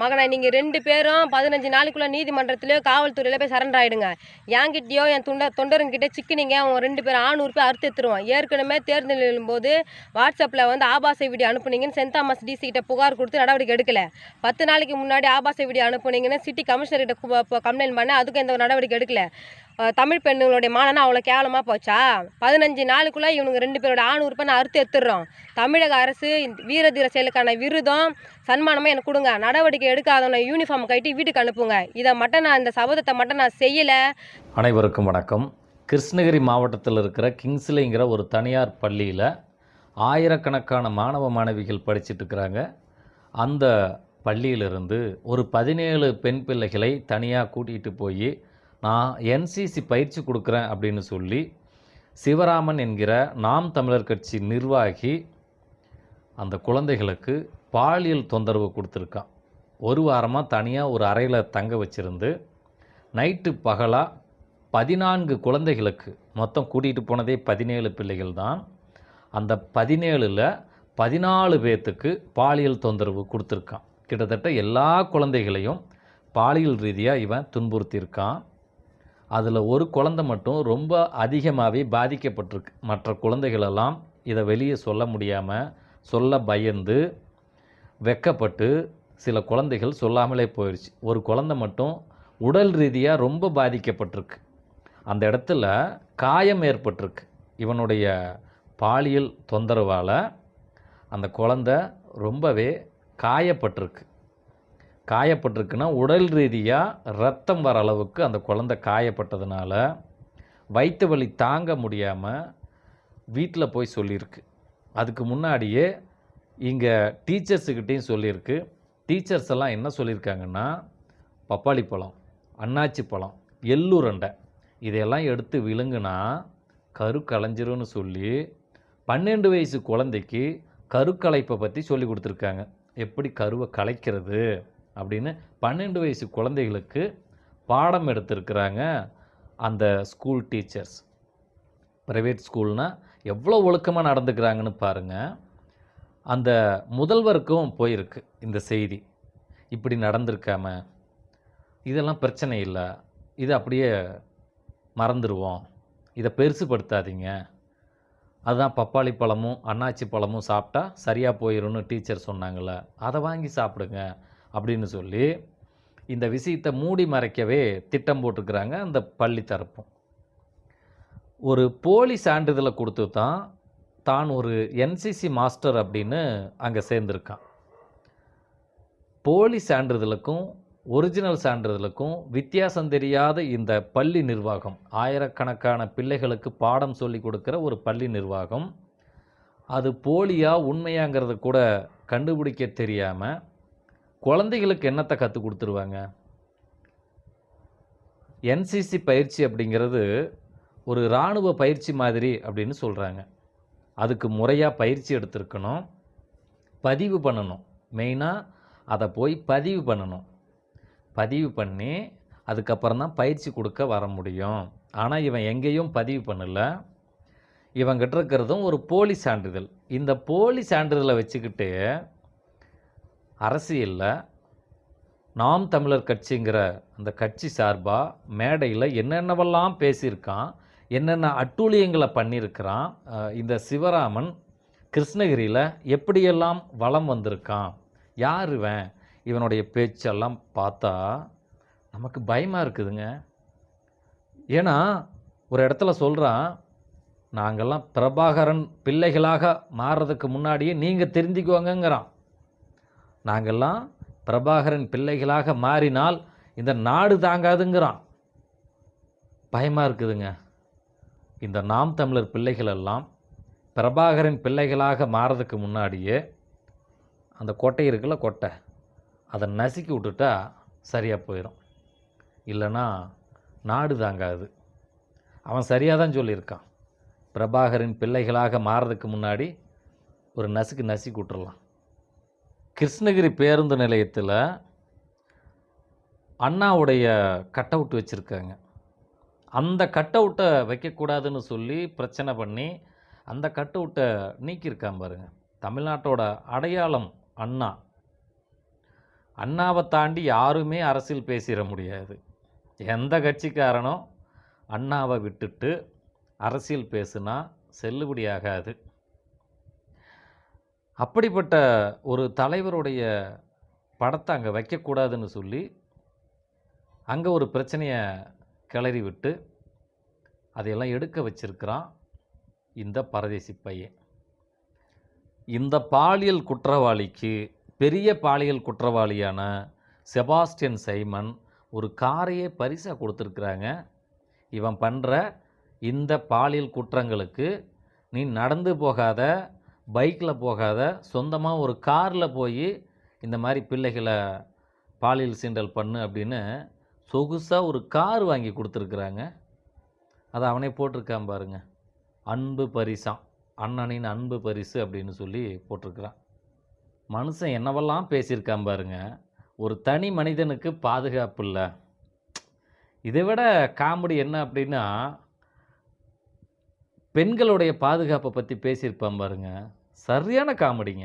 மகனை நீங்கள் ரெண்டு பேரும் பதினஞ்சு நாளைக்குள்ளே நீதிமன்றத்திலேயோ காவல்துறையில போய் சரண்டர் ஆகிடுங்க என்கிட்டயோ என் தொண்டர் தொண்டருங்கிட்ட சிக்கினீங்க அவங்க ரெண்டு பேரும் ஆணூறு பேர் அறுத்து எடுத்துருவோம். ஏற்கனவே தேர்தல் எழும்போது வாட்ஸ்அப்பில் வந்து ஆபாச வீடியோ அனுப்புனீங்கன்னு சென்ட் தாமஸ் டிசி கிட்ட புகார் கொடுத்து நடவடிக்கை எடுக்கல. பத்து நாளைக்கு முன்னாடி ஆபாச வீடியோ அனுப்புனீங்கன்னு சிட்டி கமிஷனர்கிட்ட கம்ப்ளைண்ட் பண்ண அதுக்கும் எந்த ஒரு நடவடிக்கை எடுக்கல. தமிழ் பெண்களுடைய மானனா அவ்வளோ கேவலமாக போச்சா? பதினஞ்சு நாளுக்குள்ளே இவனுங்க ரெண்டு பேரோட ஆணூறு பேர் அறுத்து எடுத்துடுறோம். தமிழக அரசு இந்த வீரதீர செயலுக்கான விருதம் சன்மானமாக எனக்கு கொடுங்க. நடவடிக்கை எடுக்காதவனை யூனிஃபார்ம் கட்டி வீட்டுக்கு அனுப்புங்க. இதை மட்டும் நான் இந்த சபதத்தை மட்டும் நான் செய்யலை. அனைவருக்கும் வணக்கம். கிருஷ்ணகிரி மாவட்டத்தில் இருக்கிற கிங்ஸ்லேங்கிற ஒரு தனியார் பள்ளியில் ஆயிரக்கணக்கான மாணவ மாணவிகள் படிச்சுட்டு இருக்கிறாங்க. அந்த பள்ளியிலிருந்து ஒரு பதினேழு பெண் பிள்ளைகளை தனியாக கூட்டிகிட்டு போய் நான் என்சிசி பயிற்சி கொடுக்குறேன் அப்படின்னு சொல்லி சிவராமன் என்கிற நாம் தமிழர் கட்சி நிர்வாகி அந்த குழந்தைகளுக்கு பாலியல் தொந்தரவு கொடுத்துருக்கான். ஒரு வாரமாக தனியாக ஒரு அறையில் தங்க வச்சுருந்து நைட்டு பகலாக பதினான்கு குழந்தைகளுக்கு மொத்தம் கூட்டிகிட்டு போனதே பதினேழு பிள்ளைகள் தான். அந்த பதினேழில் பதினாலு பேர்த்துக்கு பாலியல் தொந்தரவு கொடுத்துருக்கான். கிட்டத்தட்ட எல்லா குழந்தைகளையும் பாலியல் ரீதியாக இவன் துன்புறுத்தியிருக்கான். அதில் ஒரு குழந்தை மட்டும் ரொம்ப அதிகமாகவே பாதிக்கப்பட்டிருக்கு. மற்ற குழந்தைகளெல்லாம் இதை வெளியே சொல்ல முடியாமல் சொல்ல பயந்து வெக்கப்பட்டு சில குழந்தைகள் சொல்லாமலே போயிடுச்சு ஒரு குழந்தை மட்டும் உடல் ரீதியாக ரொம்ப பாதிக்கப்பட்டிருக்கு. அந்த இடத்துல காயம் ஏற்பட்டிருக்கு. இவனுடைய பாலியல் தொந்தரவால் அந்த குழந்தை ரொம்பவே காயப்பட்டிருக்கு. காயப்பட்டிருக்குன்னா உடல் ரீதியாக ரத்தம் வர அளவுக்கு அந்த குழந்தை காயப்பட்டதுனால வயிற்று வலி தாங்க முடியாமல் வீட்டில் போய் சொல்லியிருக்கு. அதுக்கு முன்னாடியே இங்கே டீச்சர்ஸுக்கிட்டேயும் சொல்லியிருக்கு. டீச்சர்ஸ் எல்லாம் என்ன சொல்லியிருக்காங்கன்னா பப்பாளி பழம் அன்னாச்சி பழம் எள்ளுருண்டை இதையெல்லாம் எடுத்து விழுங்குனா கரு களைஞ்சிரும்னு சொல்லி பன்னெண்டு வயசு குழந்தைக்கு கருக்கலைப்பை பற்றி சொல்லி கொடுத்துருக்காங்க. எப்படி கருவை கலைக்கிறது அப்படின்னு பன்னெண்டு வயசு குழந்தைகளுக்கு பாடம் எடுத்திருக்கிறாங்க அந்த ஸ்கூல் டீச்சர்ஸ் ப்ரைவேட் ஸ்கூல்னால் எவ்வளோ ஒழுக்கமாக நடந்துக்கிறாங்கன்னு பாருங்கள் அந்த முதல்வருக்கும் போயிருக்கு இந்த செய்தி. இப்படி நடந்திருக்காம இதெல்லாம் பிரச்சனை இல்லை இது அப்படியே மறந்துடுவோம் இதை பெருசுப்படுத்தாதீங்க அதுதான் பப்பாளி பழமும் அன்னாச்சி பழமும் சாப்பிட்டா சரியாக போயிடும்னு டீச்சர் சொன்னாங்கள்ல அதை வாங்கி சாப்பிடுங்க. அப்படின்னு சொல்லி இந்த விஷயத்தை மூடி மறைக்கவே திட்டம் போட்டிருக்கிறாங்க அந்த பள்ளி தரப்பும். ஒரு போலி சான்றிதழை கொடுத்து தான் தான் ஒரு என்சிசி மாஸ்டர் அப்படின்னு அங்கே சேர்ந்துருக்கான். போலி சான்றிதழுக்கும் ஒரிஜினல் சான்றிதழுக்கும் வித்தியாசம் தெரியாத இந்த பள்ளி நிர்வாகம் ஆயிரக்கணக்கான பிள்ளைகளுக்கு பாடம் சொல்லி கொடுக்குற ஒரு பள்ளி நிர்வாகம் அது போலியாக உண்மையாங்கிறத கூட கண்டுபிடிக்க தெரியாமல் குழந்தைகளுக்கு என்னத்தை கற்றுக் கொடுத்துருவாங்க? என்சிசி பயிற்சி அப்படிங்கிறது ஒரு இராணுவ பயிற்சி மாதிரி அப்படின்னு சொல்கிறாங்க அதுக்கு முறையாக பயிற்சி எடுத்திருக்கணும். பதிவு பண்ணணும். மெயினாக அதை போய் பதிவு பண்ணணும். பதிவு பண்ணி அதுக்கப்புறம் தான் பயிற்சி கொடுக்க வர முடியும். ஆனால் இவன் எங்கேயும் பதிவு பண்ணலை. இவங்கிட்ட இருக்கிறதும் ஒரு போலி சான்றிதழ். இந்த போலி சான்றிதழை வச்சுக்கிட்டு அரசியலில் நாம் தமிழர் கட்சிங்கிற அந்த கட்சி சார்பாக மேடையில் என்னென்னவெல்லாம் பேசியிருக்கான் என்னென்ன அட்டூழியங்களை பண்ணியிருக்கிறான் இந்த சிவராமன் கிருஷ்ணகிரியில் எப்படியெல்லாம் வளம் வந்திருக்கான் யார் இவன் இவனுடைய பேச்செல்லாம் பார்த்தா நமக்கு பயமாக இருக்குதுங்க. ஏன்னா ஒரு இடத்துல சொல்கிறான் நாங்கள்லாம் பிரபாகரன் பிள்ளைகளாக மாறுறதுக்கு முன்னாடியே நீங்கள் தெரிஞ்சுக்குவாங்கங்கிறான். நாங்கள்லாம் பிரபாகரன் பிள்ளைகளாக மாறினால் இந்த நாடு தாங்காதுங்கிறான். பயமாக இருக்குதுங்க. இந்த நாம் தமிழர் பிள்ளைகள் எல்லாம் பிரபாகரன் பிள்ளைகளாக மாறதுக்கு முன்னாடியே அந்த கொட்டை இருக்குல்ல கொட்டை அதை நசுக்கி விட்டுட்டா சரியாக போயிடும். இல்லைன்னா நாடு தாங்காது. அவன் சரியாக தான் சொல்லியிருக்கான். பிரபாகரின் பிள்ளைகளாக மாறதுக்கு முன்னாடி ஒரு நசுக்கு நசுக்கி விட்டுறலாம். கிருஷ்ணகிரி பேருந்து நிலையத்தில் அண்ணாவுடைய கட் அவுட் வச்சுருக்காங்க. அந்த கட் அவுட்டை வைக்கக்கூடாதுன்னு சொல்லி பிரச்சனை பண்ணி அந்த கட் அவுட்டை நீக்கியிருக்கான் பாருங்க. தமிழ்நாட்டோட அடையாளம் அண்ணா. அண்ணாவை தாண்டி யாருமே அரசியல் பேசிட முடியாது. எந்த கட்சிக்காரனும் அண்ணாவை விட்டுட்டு அரசியல் பேசுனா செல்லுபடியாகாது. அப்படிப்பட்ட ஒரு தலைவருடைய படத்தை அங்கே வைக்கக்கூடாதுன்னு சொல்லி அங்கே ஒரு பிரச்சனையை கிளறி விட்டு அதையெல்லாம் எடுக்க வச்சிருக்கிறான் இந்த பரதேசி பையன். இந்த பாலியல் குற்றவாளிக்கு பெரிய பாலியல் குற்றவாளியான செபாஸ்டியன் சைமன் ஒரு காரையே பரிசாக கொடுத்துருக்குறாங்க. இவன் பண்ணுற இந்த பாலியல் குற்றங்களுக்கு நீ நடந்து போகாத பைக்கில் போகாத சொந்தமாக ஒரு காரில் போய் இந்த மாதிரி பிள்ளைகளை பாலியல் சீண்டல் பண்ணு அப்படின்னு சொகுசாக ஒரு கார் வாங்கி கொடுத்துருக்குறாங்க. அதை அவனே போட்டிருக்கான் பாருங்க. அன்பு பரிசான் அண்ணனின் அன்பு பரிசு அப்படின்னு சொல்லி போட்டிருக்கிறான். மனுஷன் என்னவெல்லாம் பேசியிருக்கான் பாருங்க. ஒரு தனி மனிதனுக்கு பாதுகாப்பு இல்லை. இதை விட காமெடி என்ன அப்படின்னா பெண்களுடைய பாதுகாப்பை பற்றி பேசியிருப்பான் பாருங்க. சரியான காமெடிங்க.